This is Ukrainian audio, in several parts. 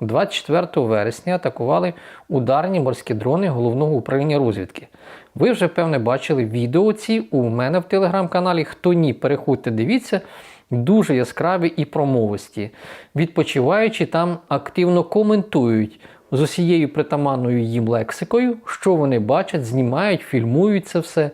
24 вересня атакували ударні морські дрони головного управління розвідки. Ви вже, певне, бачили відео ці у мене в телеграм-каналі. Хто ні, переходьте, дивіться. Дуже яскраві і промовисті. Відпочиваючи там активно коментують з усією притаманною їм лексикою, що вони бачать, знімають, фільмують це все.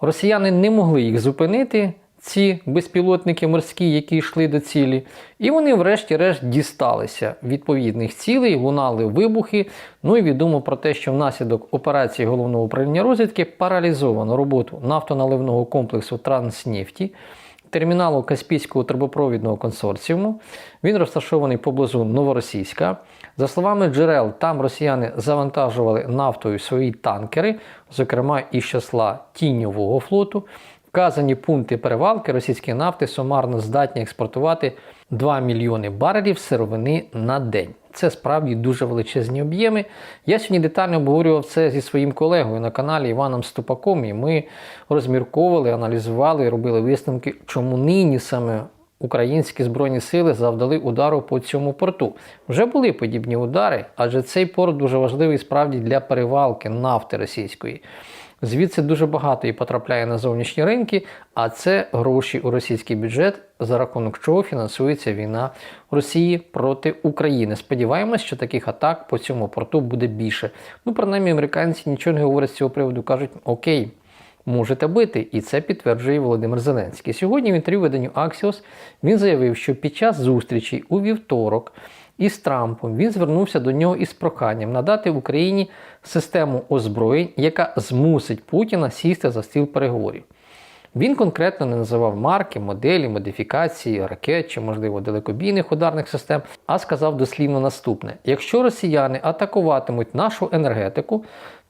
Росіяни не могли їх зупинити, ці безпілотники морські, які йшли до цілі, і вони, врешті-решт, дісталися відповідних цілей, лунали вибухи. Ну і відомо про те, що внаслідок операції головного управління розвідки паралізовано роботу нафтоналивного комплексу Транснефті, терміналу Каспійського трубопровідного консорціуму. Він розташований поблизу Новоросійська. За словами джерел, там росіяни завантажували нафтою свої танкери, зокрема із числа тіньового флоту. Вказані пункти перевалки російської нафти сумарно здатні експортувати 2 мільйони барелів сировини на день. Це справді дуже величезні об'єми. Я сьогодні детально обговорював це зі своїм колегою на каналі Іваном Ступаком, і ми розмірковували, аналізували робили висновки, чому нині саме українські збройні сили завдали удару по цьому порту. Вже були подібні удари, адже цей порт дуже важливий справді для перевалки нафти російської. Звідси дуже багато і потрапляє на зовнішні ринки, а це гроші у російський бюджет, за рахунок чого фінансується війна Росії проти України. Сподіваємось, що таких атак по цьому порту буде більше. Ну, принаймні, американці нічого не говорять з цього приводу, кажуть, окей. Можете бити, і це підтверджує Володимир Зеленський. Сьогодні в інтерв'ю виданню Axios він заявив, що під час зустрічі у вівторок із Трампом він звернувся до нього із проханням надати Україні систему озброєнь, яка змусить Путіна сісти за стіл переговорів. Він конкретно не називав марки, моделі, модифікації, ракет чи, можливо, далекобійних ударних систем, а сказав дослівно наступне: якщо росіяни атакуватимуть нашу енергетику,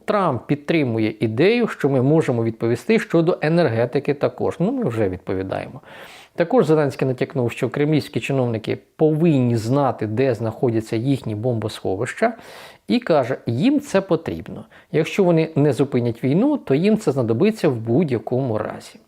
Трамп підтримує ідею, що ми можемо відповісти щодо енергетики також. Ну, ми вже відповідаємо. Також Зеленський натякнув, що кремлівські чиновники повинні знати, де знаходяться їхні бомбосховища, і каже, їм це потрібно. Якщо вони не зупинять війну, то їм це знадобиться в будь-якому разі.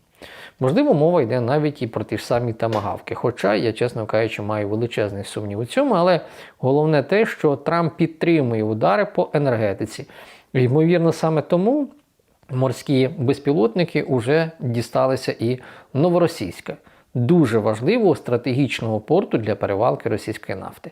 Можливо, мова йде навіть і про ті ж самі тамагавки. Хоча я, чесно кажучи, маю величезний сумнів у цьому, але головне те, що Трамп підтримує удари по енергетиці. Ймовірно, саме тому морські безпілотники вже дісталися і новоросійська, дуже важливого стратегічного порту для перевалки російської нафти.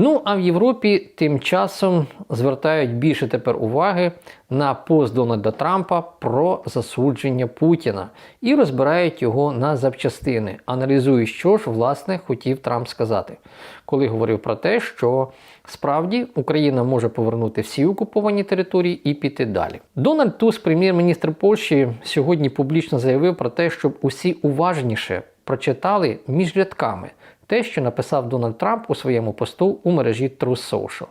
Ну, а в Європі тим часом звертають більше тепер уваги на пост Дональда Трампа про засудження Путіна і розбирають його на запчастини, аналізують, що ж власне хотів Трамп сказати, коли говорив про те, що справді Україна може повернути всі окуповані території і піти далі. Дональд Туск, прем'єр-міністр Польщі, сьогодні публічно заявив про те, щоб усі уважніше прочитали між рядками те, що написав Дональд Трамп у своєму посту у мережі Truth Social.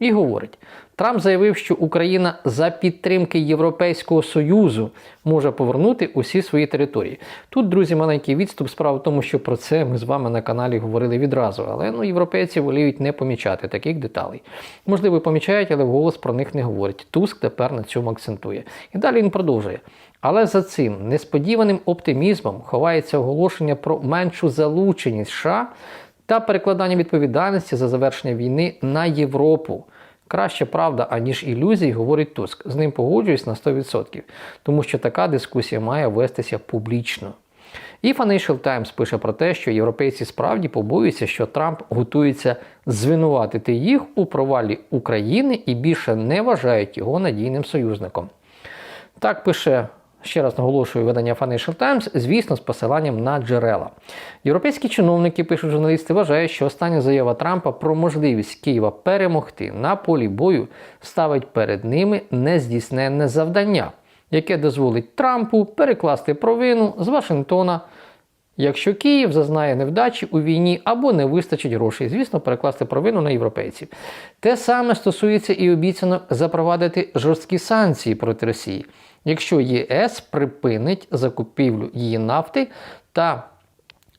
І говорить: Трамп заявив, що Україна за підтримки Європейського Союзу може повернути усі свої території. Тут, друзі, маленький відступ. Справа в тому, що про це ми з вами на каналі говорили відразу, але ну, європейці воліють не помічати таких деталей. Можливо, помічають, але вголос про них не говорять. Туск тепер на цьому акцентує. І далі він продовжує. Але за цим несподіваним оптимізмом ховається оголошення про меншу залученість США та перекладання відповідальності за завершення війни на Європу. Краще правда, аніж ілюзії, говорить Туск. З ним погоджуюсь на 100%, тому що така дискусія має вестися публічно. І Financial Times пише про те, що європейці справді побоюються, що Трамп готується звинуватити їх у провалі України і більше не вважають його надійним союзником. Так пише ще раз наголошую видання Financial Times, звісно, з посиланням на джерела. Європейські чиновники, пишуть журналісти, вважають, що остання заява Трампа про можливість Києва перемогти на полі бою ставить перед ними нездійсненне завдання, яке дозволить Трампу перекласти провину з Вашингтона. Якщо Київ зазнає невдачі у війні або не вистачить грошей, звісно, перекласти провину на європейців. Те саме стосується і обіцянок запровадити жорсткі санкції проти Росії, якщо ЄС припинить закупівлю її нафти та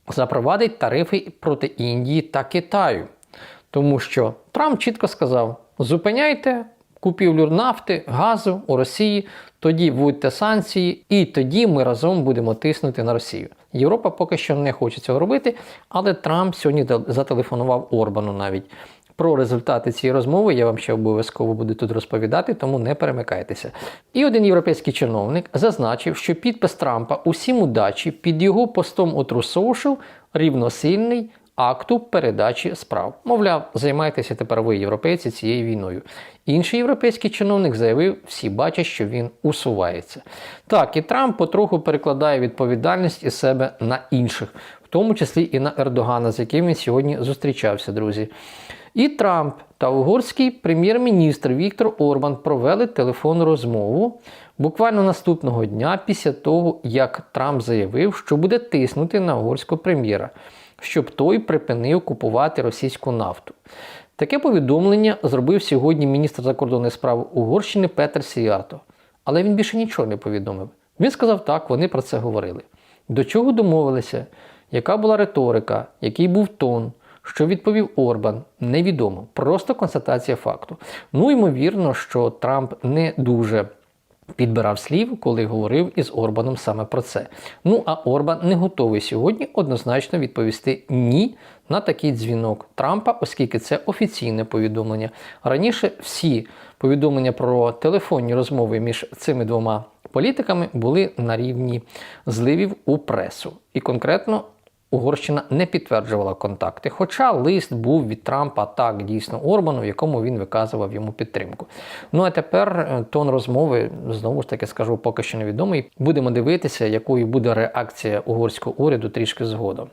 запровадить тарифи проти Індії та Китаю. Тому що Трамп чітко сказав: зупиняйте купівлю нафти, газу у Росії, тоді вводьте санкції, і тоді ми разом будемо тиснути на Росію. Європа поки що не хоче цього робити, але Трамп сьогодні зателефонував Орбану навіть Про результати цієї розмови я вам ще обов'язково буду тут розповідати, тому не перемикайтеся. І один європейський чиновник зазначив, що підпис Трампа усім удачі під його постом у True рівносильний акту передачі справ. Мовляв, займайтеся тепер ви, європейці, цією війною. Інший європейський чиновник заявив, всі бачать, що він усувається. Так, і Трамп потроху перекладає відповідальність із себе на інших, тому числі і на Ердогана, з яким він сьогодні зустрічався, друзі. І Трамп та угорський прем'єр-міністр Віктор Орбан провели телефонну розмову буквально наступного дня після того, як Трамп заявив, що буде тиснути на угорського прем'єра, щоб той припинив купувати російську нафту. Таке повідомлення зробив сьогодні міністр закордонних справ Угорщини Петер Сіято. Але він більше нічого не повідомив. Він сказав так, вони про це говорили. До чого домовилися, яка була риторика, який був тон, що відповів Орбан, невідомо. Просто констатація факту. Ну, ймовірно, що Трамп не дуже підбирав слів, коли говорив із Орбаном саме про це. Ну а Орбан не готовий сьогодні однозначно відповісти ні на такий дзвінок Трампа, оскільки це офіційне повідомлення. Раніше всі повідомлення про телефонні розмови між цими двома політиками були на рівні зливів у пресу. І конкретно Угорщина не підтверджувала контакти, хоча лист був від Трампа так дійсно Орбану, в якому він виказував йому підтримку. Ну а тепер е, тон розмови знову ж таки скажу, поки що невідомий. Будемо дивитися, якою буде реакція угорського уряду трішки згодом.